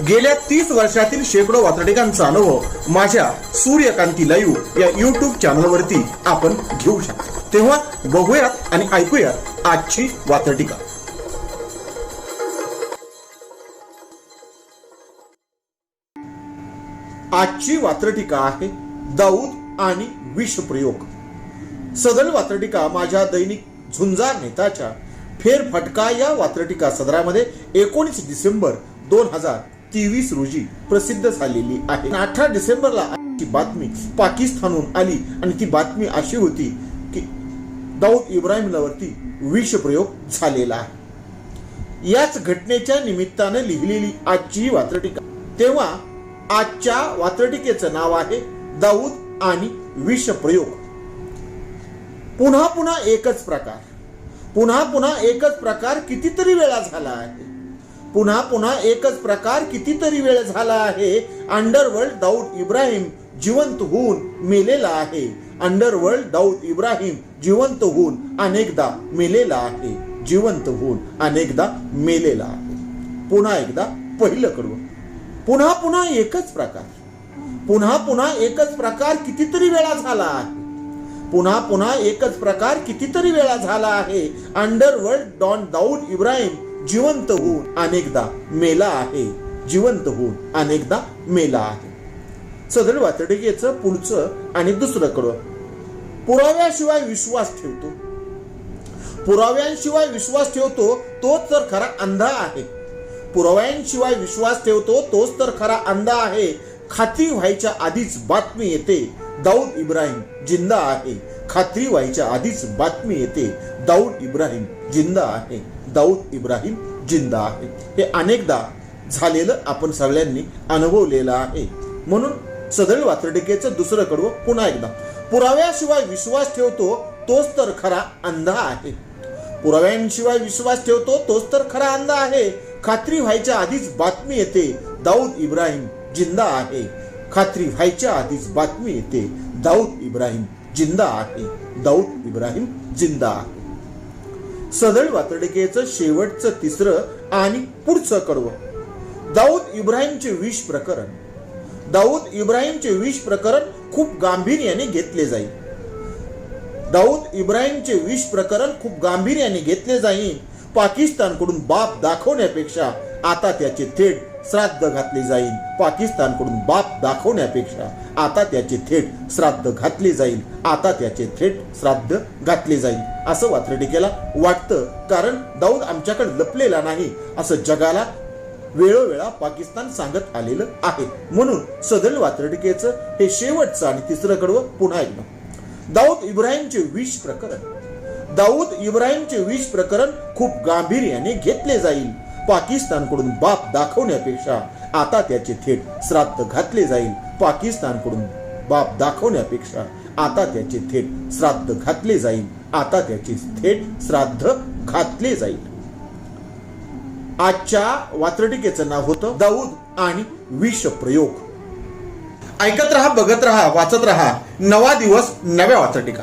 गेल्या तीस वर्षातील शेकडो वातडिकांचा अनुभव माझ्या सूर्यकांती लाईव्ह या युट्यूब चॅनलवरती आपण घेऊ शकतो. तेव्हा बघूयात आणि ऐकूयात आजची वातडिका आजची वात्रटिका आहे दाऊद आणि विषप्रयोग सदर वात्रटिका माझ्या दैनिक झुंजार नेताच्या फेरफटका या वात्रटिका सदरामध्ये एकोणीस डिसेंबर दोन हजार तेवीस रोजी प्रसिद्ध झालेली आहे. अठरा डिसेंबरला ती बातमी पाकिस्तानहून आली. आणि ती बातमी अशी होती की दाऊद इब्राहिमलावरती विषप्रयोग झालेला आहे. याच घटनेच्या निमित्तानं लिहिलेली आजची वात्रटिका. तेव्हा आजच्या वात्रटिकेचं नाव आहे दाऊद आणि विषप्रयोग पुन्हा पुन्हा एकच प्रकार. पुन्हा पुन्हा एकच प्रकार कितीतरी वेळा झाला आहे. पुन्हा पुन्हा एकच प्रकार कितीतरी वेळ झाला आहे. अंडरवर्ल्ड दाऊद इब्राहिम जिवंत होऊन मेलेला आहे. अंडरवर्ल्ड दाऊद इब्राहिम जिवंत होऊन अनेकदा मेलेला आहे. जिवंत होऊन अनेकदा मेलेला आहे. पुन्हा एकदा पहिलं कडवं. पुन्हा पुन्हा एकच प्रकार. पुन्हा पुन्हा एकच प्रकार कितीतरी वेळा झाला आहे. पुन्हा पुन्हा एकच प्रकार कितीतरी वेळा झाला आहे. अंडरवर्ल्ड डॉन दाऊद इब्राहिम जिवंत होऊन अनेकदा मेला आहे. जिवंत होऊन अनेकदा मेला आहे. सदर वातडिकेचं पुढचं आणि दुसरं कडवं पुराव्याशिवाय विश्वास ठेवतो. पुराव्यांशिवाय विश्वास ठेवतो तोच तर खरा अंधा आहे. पुराव्यांशिवाय विश्वास ठेवतो तोच तर खरा अंधा आहे. खात्री व्हायच्या आधीच बातमी येते. दाऊद इब्राहिम जिंदा आहे. खात्री व्हायच्या आधीच बातमी येते. दाऊद इब्राहिम जिंदा आहे. दाऊद इब्राहिम जिंदा आहे. हे अनेकदा झालेलं आपण सगळ्यांनी अनुभवलेलं आहे. म्हणून सदळ वात्रटिकेचं दुसरं कडवं पुन्हा एकदा. पुराव्याशिवाय विश्वास ठेवतो तोच तर खरा अंधा आहे. पुराव्यांशिवाय विश्वास ठेवतो तोच तर खरा अंधा आहे. खात्री व्हायच्या आधीच बातमी येते दाऊद इब्राहिम जिंदा आहे. खात्री व्हायच्या आधीच बातमी येते दाऊद इब्राहिम जिंदा आहे. दाऊद इब्राहिम जिंदा आहे. सदळ वातडिकेचं शेवटचं तिसरं आणि पुढचं कडवं. दाऊद इब्राहिमचे विष प्रकरण. दाऊद इब्राहिमचे विष प्रकरण खूप गांभीर्याने घेतले जाईल. दाऊद इब्राहिमचे विष प्रकरण खूप गांभीर्याने घेतले जाईल. पाकिस्तानकडून बाप दाखवण्यापेक्षा आता त्याचे थेट श्राद्ध घातले जाईल. पाकिस्तानकडून बाप दाखवण्यापेक्षा आता त्याचे थेट श्राद्ध घातले जाईल. आता त्याचे थेट श्राद्ध घातले जाईल. असं वात्रटिकेला वाटतं. कारण दाऊद आमच्याकडे लपलेला नाही. असं जगाला वेळोवेळा पाकिस्तान सांगत आलेलं आहे. म्हणून सदल वात्रटिकेचं हे शेवटचं आणि तिसरं कडवं पुन्हा एकदा. दाऊद इब्राहिमचे विष प्रकरण. दाऊद इब्राहिमचे विष प्रकरण खूप गांभीर्याने घेतले जाईल. पाकिस्तानकडून बाप दाखवण्यापेक्षा आता त्याचे थेट श्राद्ध घातले जाईल. पाकिस्तानकडून बाप दाखवण्यापेक्षा आता त्याचे थेट श्राद्ध घातले जाईल. आता त्याचे थेट श्राद्ध घातले जाईल. आजच्या वात्रटिकेचं नाव होतं दाऊद आणि विष प्रयोग. ऐकत राहा बघत रहा वाचत रहा. नवा दिवस नव्या वात्रटिका.